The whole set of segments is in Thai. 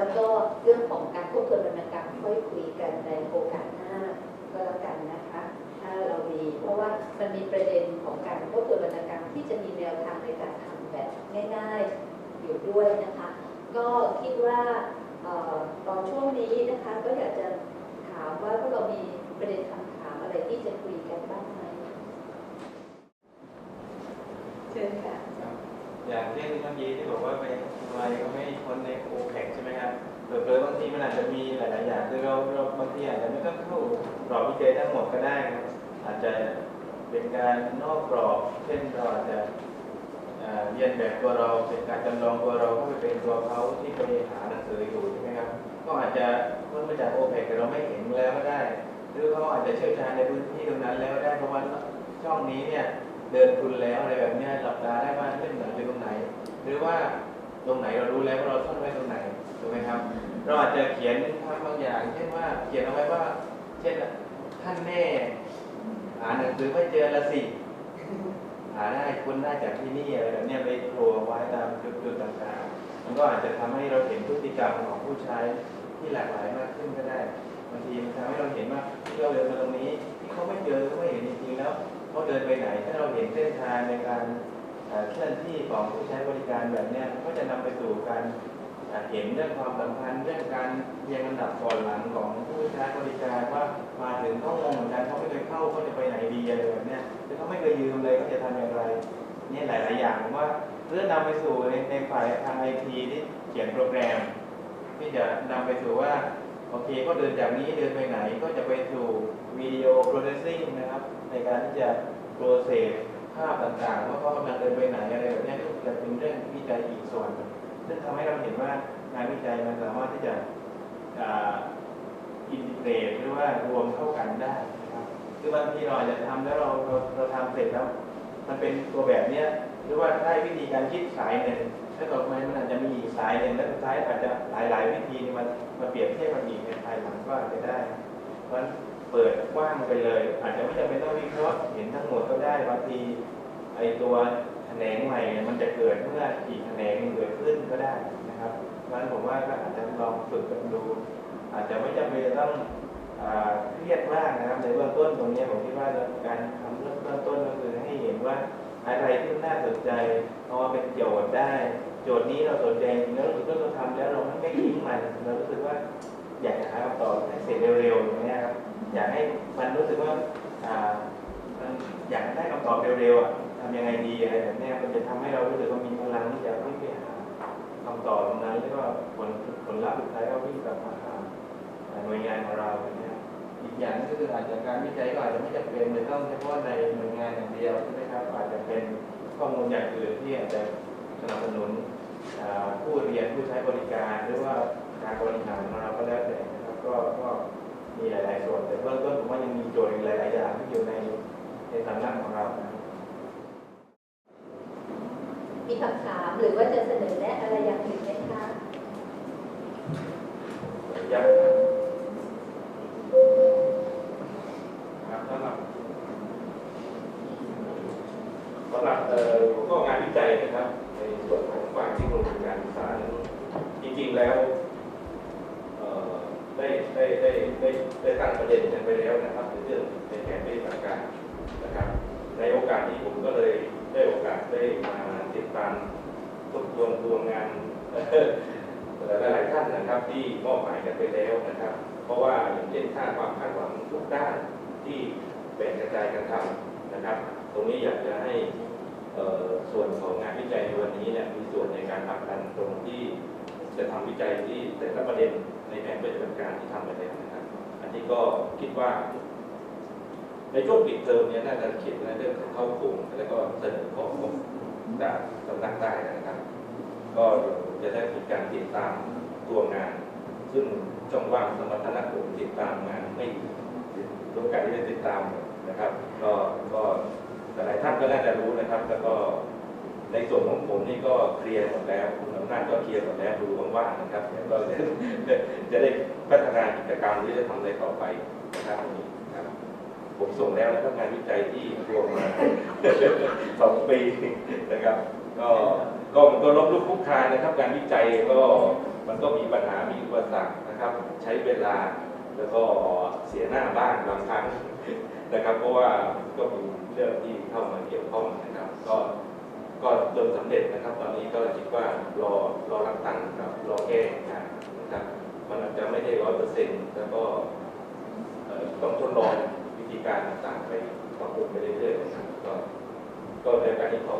แล้วก็เรื่องของการควบคุมวรรณกรรค่อยคุยกันในโอกาสหน้าก็แล้วกันนะคะ ถ้าเรามีเพราะว่ามันมีประเด็นของการควบคุมวรรณกรรที่จะมีแนวทางในการทำแบบง่าย ๆอยู่ด้วยนะคะ ก็คิดว่าออตอนช่วงนี้นะคะก็อยากจะถามว่าพวกเรามีประเด็นคำถามอะไรที่จะคุยกันบ้างไหมเชิญค่ะ อย่างเช่นเมื่อกี้ที่บอกว่าไปทำไมก็ไม่พ้นในโอแพ็กใช่ไหมครับเผลอบางทีมันอาจจะมีหลาย ๆ อย่างคือเราเราบางทีอาจจะไม่ต้องเข้ากรอบวิจัยทั้งหมดก็ได้ อาจจะเป็นการนอกกรอบเช่นเราอาจจะเรียนแบบตัวเราเป็นการจำลองตัวเราเข้าไปเป็นตัวเขาที่ไปหาหนังสืออยู่ใช่ไหมครับก็อาจจะเพิ่มมาจากโอแพ็กแต่เราไม่เห็นแล้วก็ได้ หรือเขาอาจจะเชี่ยวชาญในพื้นที่ตรงนั้นแล้วก็ได้เพราะว่าช่องนี้เนี่ย เดินทุนแล้วอะไรแบบนี้หลับตาได้ว่าเล่นหนอยู่ตรงไหน หรือว่าตรงไหนเรารู้แล้วว่าเราซ่อนไว้ตรงไหนถูกไหมครับ เราอาจจะเขียนทำบางอย่าง เช่นว่าเขียนเอาไว้ว่า เช่นท่านแม่หาหนังสือไม่เจอละสิหาได้คุณได้จากที่นี่อะไรแบบนี้ไปโผล่ไว้ตามจุดๆต่างๆ มันก็อาจจะทำให้เราเห็นพฤติกรรมของผู้ใช้ที่หลากหลายมากขึ้นก็ได้บางทีมันทำให้เราเห็นว่าที่เราเดินมาตรงนี้ที่เขาไม่เจอเขาไม่เห็นจริงๆแล้ว เขาเดินไปไหน ถ้าเราเห็นเส้นทางในการเคลื่อนที่ของผู้ใช้บริการแบบนี้ก็จะนำไปสู่การเห็นเรื่องความสัมพันธ์เรื่องการเรียงลำดับก่อนหลังของผู้ใช้บริการว่ามาถึงเขางงเหมือนกันเขาไม่เคยเข้าเขาจะไปไหนดีอะไรแบบนี้ยหรือเขาไม่เคยยืมเลยเขาจะทำอย่างไรนี่ยหลาย ๆ อย่างผมว่าเรื่องนำไปสู่ในในฝ่ายทางไอทีที่เขียนโปรแกรม ที่จะนำไปสู่ว่า โอเคก็เดินจากนี้เดินไปไหนก็จะไปสู่วิดีโอโปรเซสซิ่งนะครับในการที่จะโปรเซสภาพต่างๆว่าเขากำลังเดินไปไหนอะไรแบบนี้ก็จะเป็นเรื่องวิจัยอีกส่วน ซึ่งทำให้เราเห็นว่างานวิจัยมันสามารถที่จะอินทิเกรตหรือว่ารวมเข้ากันได้นะครับคือบางทีเราอาจจะทำแล้วเราเราเราทำเสร็จแล้ว มันเป็นตัวแบบเนี้ยหรือว่าได้วิธีการคิดสายหนึ่ง ถ้าต่อไปมันอาจจะมีอีกสายหนึ่งแล้วสุดท้ายอาจจะหลาย ๆ วิธีนี่มันมาเปรียบเทียบกันอีกในภายหลังก็อาจจะได้ เพราะเปิดกว้างไปเลย อาจจะไม่จำเป็นต้องวิเคราะห์เห็นทั้งหมดก็ได้บางทีไอตัวแขนงใหม่เนี่ยมันจะเกิดเมื่ออีกแขนงหนึ่งเกิดขึ้นก็ได้นะครับเพราะฉะนั้นผมว่าก็อาจจะลองฝึกกันดู อาจจะไม่จำเป็นต้องเครียดมากนะครับในเบื้องต้นตรงนี้ผมคิดว่าการทำเริ่มต้นก็คือให้เห็นว่าอะไรที่น่าสนใจเอามาเป็นโจทย์ได้ โจทย์นี้เราสนใจจริงๆแล้วเราก็เราทำแล้วเราไม่ทิ้งมันเรารู้สึกว่าอยากจะหาคำตอบให้เสร็จเร็วๆอย่างเงี้ยครับอยากให้มันรู้สึกว่าอ่ามันอยากได้คำตอบเร็วๆอะทำยังไงดีอะไรแบบนี้มันจะทำให้เรารู้สึกว่ามีพลังที่จะวิ่งไปหาคำตอบตรงนั้นแล้วก็ผลผลลัพธ์สุดท้ายก็วิ่งกลับมาหาหน่วยงานของเราอย่างเงี้ยอีกอย่างก็คืออาจจะการวิจัยก็อาจจะไม่จำเป็นจะต้องเฉพาะในหน่วยงานอย่างเดียวใช่ไหมครับอาจจะเป็นข้อมูลอย่างอื่นที่อาจจะสนับสนุน ผู้เรียนผู้ใช้บริการ หรือว่าทางบริหารของเราก็แล้วแต่นะครับก็ก็มีหลาย ๆ ส่วน แต่เบื้องต้นผมว่ายังมีโจทย์อีกหลาย ๆ อย่างที่อยู่ในในสำนักของเรานะมีคำถามหรือว่าจะเสนอแนะอะไรอย่างอื่นไหมคะ ยักษ์ครับสำหรับสำหรับเอ่อหัวข้องานวิจัยนะครับ ในส่วนของฝ่ายเทคโนโลยีการศึกษาจริงๆแล้วได้ได้ได้ได้ได้ตั้งประเด็นกันไปแล้วนะครับในเรื่องในแผนปฏิบัติการนะครับ ในโอกาสนี้ผมก็เลยได้โอกาสได้มาติดตามทบทวนตัวงานหลายๆท่านนะครับที่มอบหมายกันไปแล้วนะครับ เพราะว่าอย่างเช่นค่าความคาดหวังทุกด้านที่แบ่งกระจายกันทำนะครับ ตรงนี้อยากจะให้ ส่วนของงานวิจัยในวันนี้เนี่ยมีส่วนในการผลักดันตรงที่จะทำวิจัยที่แต่ละประเด็นในแผนปฏิบัติการที่ทำไปแล้วนะครับ อันนี้ก็คิดว่า ในช่วงปิดเทอมเนี่ยน่าจะเขียนในเรื่องของเข้าโครงแล้วก็เสนอของจากสำนักได้นะครับ ก็จะได้มีการติดตามตัวงาน ซึ่งช่องว่างสมรรถนะผมติดตามงานไม่ต้องการที่จะติดตามนะครับ ก็ ก็หลายท่านก็น่าจะรู้นะครับ แล้วก็ในส่วนของผมนี่ก็เคลียร์หมดแล้วคุณอำนาจก็เคลียร์หมดแล้วดูว่างๆนะครับแล้วก็จะได้พัฒนากิจกรรมที่จะทำอะไรต่อไปนะครับนี้ครับ ผมส่งแล้วนะครับงานวิจัยที่รวมมาสองปีนะครับ ก็ก็มันก็ลบลุกคุกคานนะครับ การวิจัยก็มันก็มีปัญหามีอุปสรรคนะครับ ใช้เวลาแล้วก็เสียหน้าบ้างบางครั้ง นะครับ เพราะว่าก็มีเรื่องที่เข้ามาเกี่ยวข้องนะครับ ก็ก็จนสำเร็จนะครับ ตอนนี้ก็คิดว่ารอรอรับตังค์ครับรอแก้งานนะครับ มันอาจจะไม่ได้ร้อยเปอร์เซ็นต์แล้วก็ต้องทดลองวิธีการต่างๆไปปรับปรุงไปเรื่อยๆนะครับก็ก็ในการที่ขอ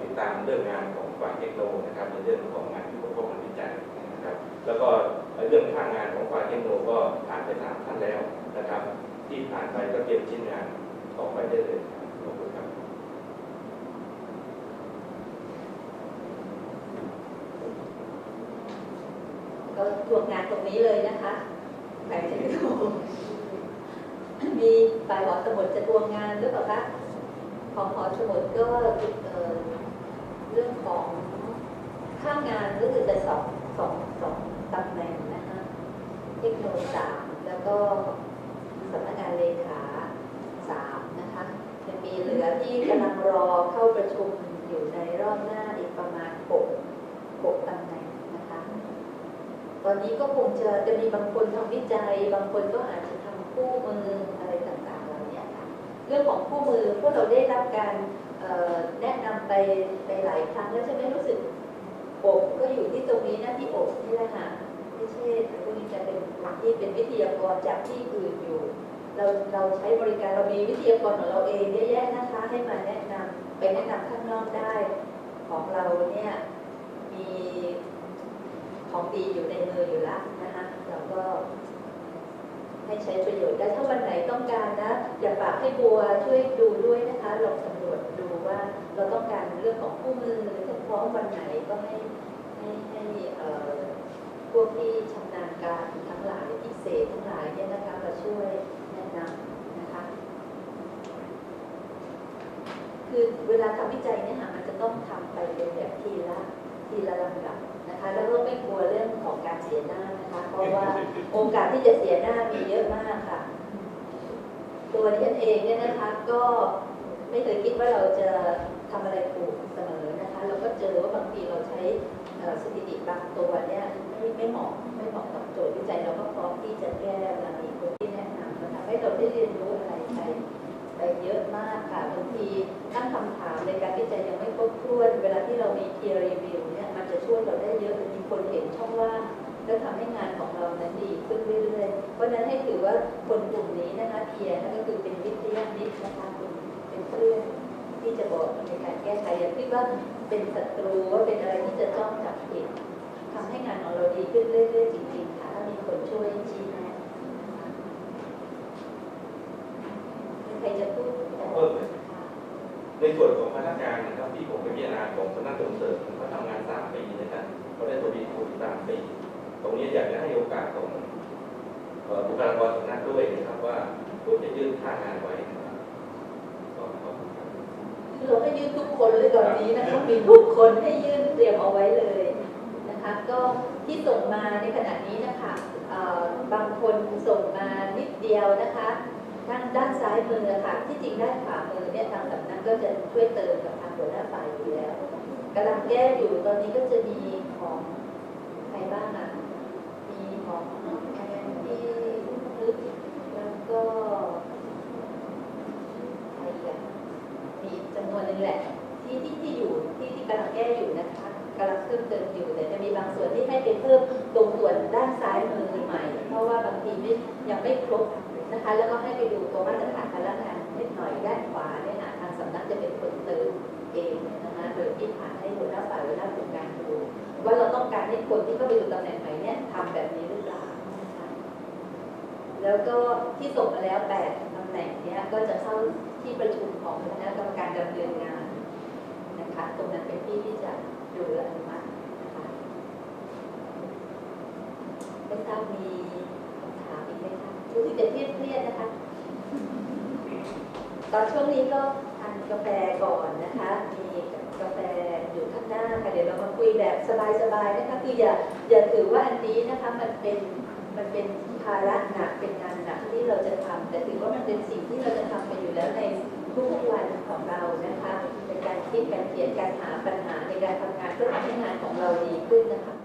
ติดตามเรื่องงานของฝ่ายเทคโนโลยีนะครับในเรื่องของงานที่เกี่ยวข้องกับวิจัยนะครับ แล้วก็เรื่องข้างงานของฝ่ายเทคโนโลยีก็ผ่านไปสามท่านแล้ว ที่ผ่านไปก็เตรียมชิ้นงานต่อไปได้เลยขอบคุณครับก็รวมงานตรงนี้เลยนะคะแบ่งเทคโนโลยีมีฝ่ายหอสมุดจะรวมงานหรือเปล่าคะของหอสมุดก็เออเรื่องของข้างงานก็คือจะสองสองสองตำแหน่งนะคะเทคโนโลยีสามแล้วก็ สำนักงานเลขาสามนะคะยังมีเหลือที่กำลังรอเข้าประชุมอยู่ในรอบหน้าอีกประมาณหกหกตำแหน่งนะคะ ตอนนี้ก็คงจะจะมีบางคนทำวิจัย บางคนก็อาจจะทำคู่มืออะไรต่างๆเหล่านี้ค่ะเรื่องของคู่มือพวกเราได้รับการแนะนำไปไปหลายครั้งแล้วใช่ไหมรู้สึกอบก็อยู่ที่ตรงนี้นะที่อบนี่แหละค่ะไม่ใช่พวกนี้จะเป็นคน ที่เป็นวิทยากรจากที่อื่นอยู่ เราเราใช้บริการเรามีวิทยากรของเราเองเยอะแยะนะคะให้มาแนะนำไปแนะนำข้างนอกได้ของเราเนี่ยมีของดีอยู่ในมืออยู่แล้วนะคะเราก็ให้ใช้ประโยชน์ได้ถ้าวันไหนต้องการนะอย่าฝากให้บัวช่วยดูด้วยนะคะลองสำรวจดูว่าเราต้องการเรื่องของคู่มือถ้าพร้อมวันไหนก็ให้ให้ให้เอ่อ พวกที่ชำนาญการทั้งหลายพิเศษทั้งหลายเนี่ยนะคะมาช่วยแนะนำนะคะ คือเวลาทำวิจัยเนี่ยค่ะมันจะต้องทำไปเป็นแบบทีละทีละลำดับนะคะแล้วก็ไม่กลัวเรื่องของการเสียหน้านะคะ เพราะว่าโอกาสที่จะเสียหน้ามีเยอะมากค่ะ ตัวดิฉันเองเนี่ยนะคะก็ไม่เคยคิดว่าเราจะทำอะไรถูกเสมอนะคะ เราก็เจอว่าบางทีเราใช้เอ่อสถิติบางตัวเนี่ย ไม่ไม่เหมาะกับโจทย์วิจัยเราก็พร้อมที่จะแก้เวลามีคนที่แนะนำนะคะให้เราได้เรียนรู้อะไรไปไปเยอะมากค่ะบางทีตั้งคำถามในการวิจัยยังไม่ครบถ้วน เวลาที่เรามี peer review เนี่ยมันจะช่วยเราได้เยอะมีคนเห็นช่องว่างแล้วทำให้งานของเรานั้นดีขึ้นเรื่อยๆ เพราะฉะนั้นให้ถือว่าคนกลุ่มนี้นะคะ peer นั่นก็คือเป็นวิทยานิตนะคะเป็นเป็นเพื่อนที่จะบอกในการแก้ไขอย่าคิดว่าเป็นศัตรูว่าเป็นอะไรที่จะจ้องจับผิด ทำให้งานของเราดีขึ้นเรื่อยๆจริงๆค่ะถ้ามีคนช่วยชี้แนะนะคะมีใครจะพูดเพิ่มเลยในส่วนของพนักงานนะครับที่ผมไปพิจารณาของสำนักส่งเสริมเขาทำงานสามปีนะครับเขาได้ทวีคูณสามปีตรงนี้อยากจะให้โอกาสของเอ่อบุคลากรสำนักด้วยนะครับว่าควรจะยื่นค่างานไว้นะครับก็ขอบคุณครับเราให้ยื่นทุกคนเลยตอนนี้นะคะมีทุกคนให้ยื่นเตรียมเอาไว้เลย นะคะก็ที่ส่งมาในขณะนี้นะคะบางคนส่งมานิดเดียวนะคะทางด้านซ้ายมือค่ะที่จริงด้านขวามือเนี่ยทางสำนักก็จะช่วยเติมกับทางหัวหน้าฝ่ายอยู่แล้วกำลังแก้อยู่ตอนนี้ก็จะมีของใครบ้างอะ มีของแอนที่ลึกแล้วก็ใครอีกอะ มีจำนวนหนึ่งแหละที่ที่ที่อยู่ที่ที่กำลังแก้อยู่นะคะกำลังเพิ่มเติมอยู่แต่จะมีบางส่วนที่ให้ไปเพิ่มตรงส่วนด้านซ้ายมือใหม่ เพราะว่าบางทีไม่ ยังไม่ครบนะคะ แล้วก็ให้ไปดูตัวมาตรฐานการละงานนิดหน่อยด้านขวาเนี่ยนะทางสำนักจะเป็นคนเติมเองนะคะโดยที่ผ่านให้หัวหน้าฝ่ายหัวหน้าโครงการดูว่าเราต้องการให้คนที่เข้าไปอยู่ตำแหน่งใหม่เนี่ยทำแบบนี้หรือเปล่านะคะแล้วก็ที่ส่งมาแล้วแปดตำแหน่งเนี้ยก็จะเข้าที่ประชุมของคณะกรรมการดำเนินงานนะคะตรงนั้นเป็นที่ที่จะดูและอนุมัตินะคะไม่ทราบมี อีกไหมคะรู้สึกจะเครียดเครียดๆนะคะ ตอนช่วงนี้ก็ทานกาแฟก่อนนะคะ มีกาแฟอยู่ข้างหน้าค่ะเดี๋ยวเรามาคุยแบบสบายๆนะคะคืออย่าอย่าถือว่าอันนี้นะคะมันเป็นมันเป็นภาระหนักเป็นงานหนักที่เราจะทำแต่ถือว่ามันเป็นสิ่งที่เราจะทำไปอยู่แล้วในทุกๆวันของเรานะคะในการคิดการเขียนการหาปัญหาในการทำงานเพื่อทำให้งานของเราดีขึ้นนะคะ